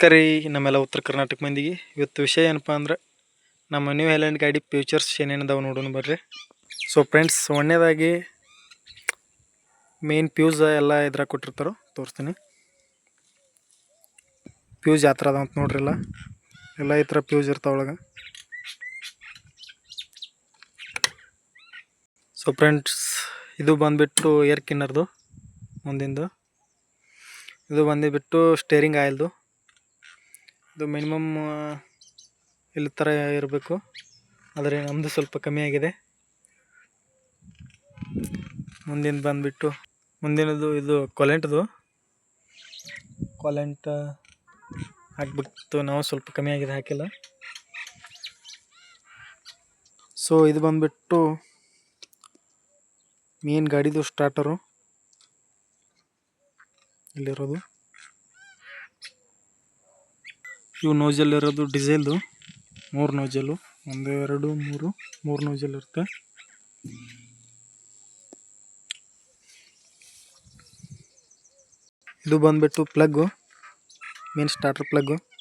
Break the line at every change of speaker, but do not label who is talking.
ಕರಿ, ನಮ್ಮೆಲ್ಲ ಉತ್ತರ ಕರ್ನಾಟಕ ಮಂದಿಗೆ. ಇವತ್ತು ವಿಷಯ ಏನಪ್ಪ ಅಂದ್ರೆ, ನಮ್ಮ ನ್ಯೂ ಹೈಲ್ಯಾಂಡ್ ಗಾಡಿ ಫ್ಯೂಚರ್ಸ್ ಏನೇನಿದಾವೆ ನೋಡೋಣ ಬರ್ರಿ. ಸೊ ಫ್ರೆಂಡ್ಸ್ ಒಂದನೇದಾಗಿ ಮೇನ್ ಪ್ಯೂಸ್ ಎಲ್ಲ ಇದ್ರಾಗ ಕೊಟ್ಟಿರ್ತಾರೋ, ತೋರಿಸ್ತೀನಿ. ಪ್ಯೂಸ್ ಯಾವ ಥರ ಅದಾವ ಅಂತ ನೋಡ್ರಿ ಎಲ್ಲ. ಈ ಥರ ಪ್ಯೂಸ್ ಒಳಗೆ. ಸೊ ಫ್ರೆಂಡ್ಸ್ ಇದು ಬಂದುಬಿಟ್ಟು ಏರ್ ಕಿನ್ನರ್ದು ಮುಂದಿಂದು. ಇದು ಬಂದುಬಿಟ್ಟು ಸ್ಟೇರಿಂಗ್ ಆಯಿಲ್ದು ಇದು ಮಿನಿಮಮ್ ಇಲ್ಲಿ ಥರ ಇರಬೇಕು. ಆದರೆ ನಮ್ಮದು ಸ್ವಲ್ಪ ಕಮ್ಮಿ ಆಗಿದೆ. ಮುಂದಿನ ಬಂದುಬಿಟ್ಟು, ಮುಂದಿನದು ಇದು ಕೊಲೆಂಟ್ದು. ಕೊಲೆಂಟ್ ಹಾಕ್ಬಿಟ್ಟು ನಾವು ಸ್ವಲ್ಪ ಕಮ್ಮಿ ಆಗಿದೆ, ಹಾಕಿಲ್ಲ. ಸೊ ಇದು ಬಂದುಬಿಟ್ಟು ಮೇನ್ ಗಾಡಿದು ಸ್ಟಾರ್ಟರು ಇಲ್ಲಿರೋದು ಇವು ನೋಜಲ್ ಇರೋದು ಡೀಸೆಲ್ದು. ಮೂರು ನೋಜಲ್ಲು. ಒಂದು, ಎರಡು, ಮೂರು. ಮೂರು ನೋಜಲ್ ಇರುತ್ತೆ. ಇದು ಬಂದ್ಬಿಟ್ಟು ಪ್ಲಗ್ಗು. Main starter plug.